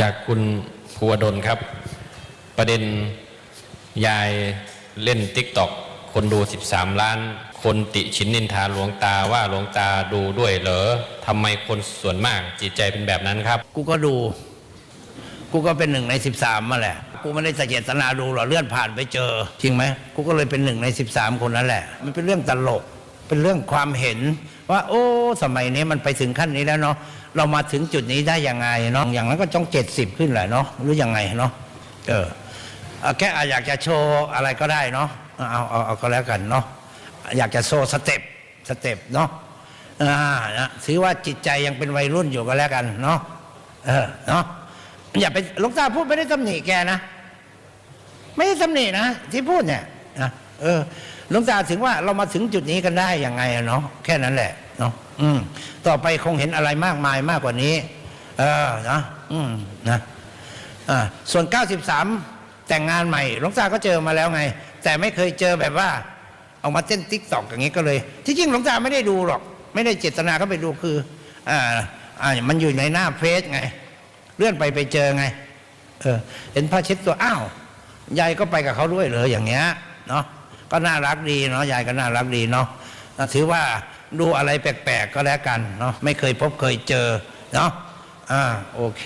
จากคุณภูวดลครับ ประเด็นยายเล่นติ๊กต็อกคนดู 13 ล้าน คนติชินนินทาหลวงตาว่าหลวงตาดูด้วยเหรอทำไมคนส่วนมากจิตใจเป็นแบบนั้นครับ กูก็ดู กูก็เป็นหนึ่งในสิบสามมาแหละ กูไม่ได้สเจตนาดูหรอกเลื่อนผ่านไปเจอ จริงไหมกูก็เลยเป็นหนึ่งในสิบสามคนนั้นแหละ มันเป็นเรื่องตลก เป็นเรื่องความเห็นว่า โอ้ สมัยนี้มันไปถึงขั้นนี้แล้วเนาะเรามาถึงจุดนี้ได้ยังไงเนาะอย่างนั้นก็ต้องเจ็ดสิบขึ้นแหละเนาะหรือยังไงเนาะเออแค่อยากจะโชว์อะไรก็ได้เนาะเอาเอาเอาก็แล้วกันเนาะอยากจะโชว์สเต็ปสเต็ปเนาะอ่านะถือว่าจิตใจยังเป็นวัยรุ่นอยู่ก็แล้วกันเนาะเออเนาะอย่าไปลวงตาพูดไม่ได้ตำหนิแกนะ ไม่ได้ตำหนินะที่พูดเนี่ย นะเออหลวงตาถึงว่าเรามาถึงจุดนี้กันได้ยังไงเนาะแค่นั้นแหละเนาะอืมต่อไปคงเห็นอะไรมากมายมากกว่านี้ เออนะอืมนะอ่าส่วน 93 แต่งงานใหม่หลวงตาก็เจอมาแล้วไง แต่ไม่เคยเจอแบบว่า เอามาเต้นติ๊กตอกอย่างนี้ก็เลย ที่จริงหลวงตาไม่ได้ดูหรอก ไม่ได้เจตนาก็ไปดูคืออ่าอ่ามันอยู่ในหน้าเฟซไง เลื่อนไปไปเจอไง เออ เห็นผ้าเช็ดตัวอ้าวยายก็ไปกับเขาด้วยเหรออย่างเงี้ย เนาะก็น่ารักดีเนาะยายก็น่ารักดีเนาะถือว่าดูอะไรแปลกๆก็แล้วกันเนาะไม่เคยพบเคยเจอเนาะอ่าโอเค